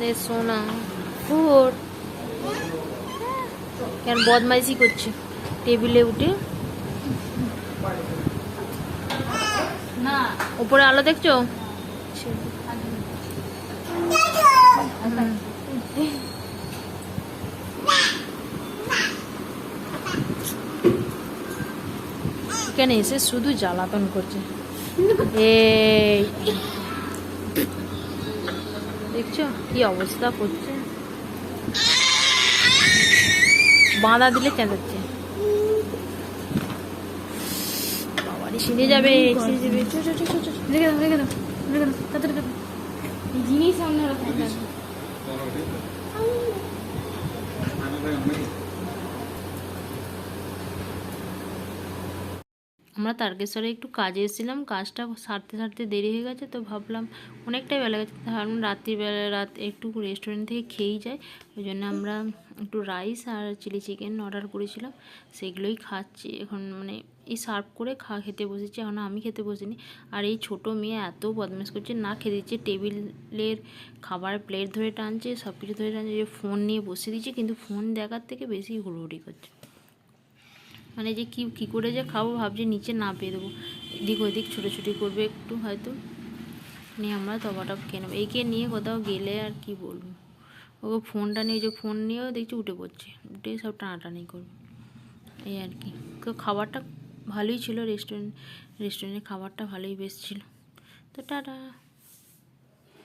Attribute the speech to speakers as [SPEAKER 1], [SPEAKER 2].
[SPEAKER 1] দে সোনা ফুট কেন বদমাইশি করছে? টেবিলে উঠে। উপরে আলো দেখছ? এখানে এসে শুধু জ্বালাতন করছে? এই। দেখছ? কি অবস্থা করছে? বাঁধা দিলে চেঁচাচ্ছে। বাবারি ছিঁড়ে যাবে
[SPEAKER 2] দেখে। দাও রেখে দাও।
[SPEAKER 1] আমরা তারকেশ্বরে একটু কাজে এসেছিলাম, কাজটা সারতে সারতে দেরি হয়ে গেছে, তো ভাবলাম অনেকটাই বেলা গেছে ভাবলাম রাত্রিবেলা, রাত একটু রেস্টুরেন্ট থেকে খেয়েই যাই, ওই জন্য আমরা একটু রাইস আর চিলি চিকেন অর্ডার করেছিলাম, সেগুলোই খাচ্ছি, এখন মানে এই সার্ভ করে খা, খেতে বসেছি, এখন আমি খেতে বসিনি, আর এই ছোটো মেয়ে এত বদমাশ করছে, না খেতে দিচ্ছে, টেবিলের খাবার প্লেট ধরে টানছে সব কিছু ধরে টানছে, যে ফোন নিয়ে বসে দিচ্ছে, কিন্তু ফোন দেখার থেকে বেশি হুড়হুড়ি করছে। মানে যে কি, কী করে যে খাব ভাবছি নিচে না পেয়ে দেবো। এদিক ওদিক ছুটোছুটি করবে একটু, হয়তো। নিয়ে আমরা তবাটা খেয়ে নেব। একে নিয়ে কোথাও গেলে আর কি বলব? ওকে ফোনটা নিয়ে, যে ফোন নিয়েও দেখছি উঠে পড়ছে। উঠে সব টানাটানি করবে। এই আর কি। তো খাবারটা ভালোই ছিল, রেস্টুরেন্ট, রেস্টুরেন্টের খাবারটা ভালোই বেশ ছিল। তো টাটা।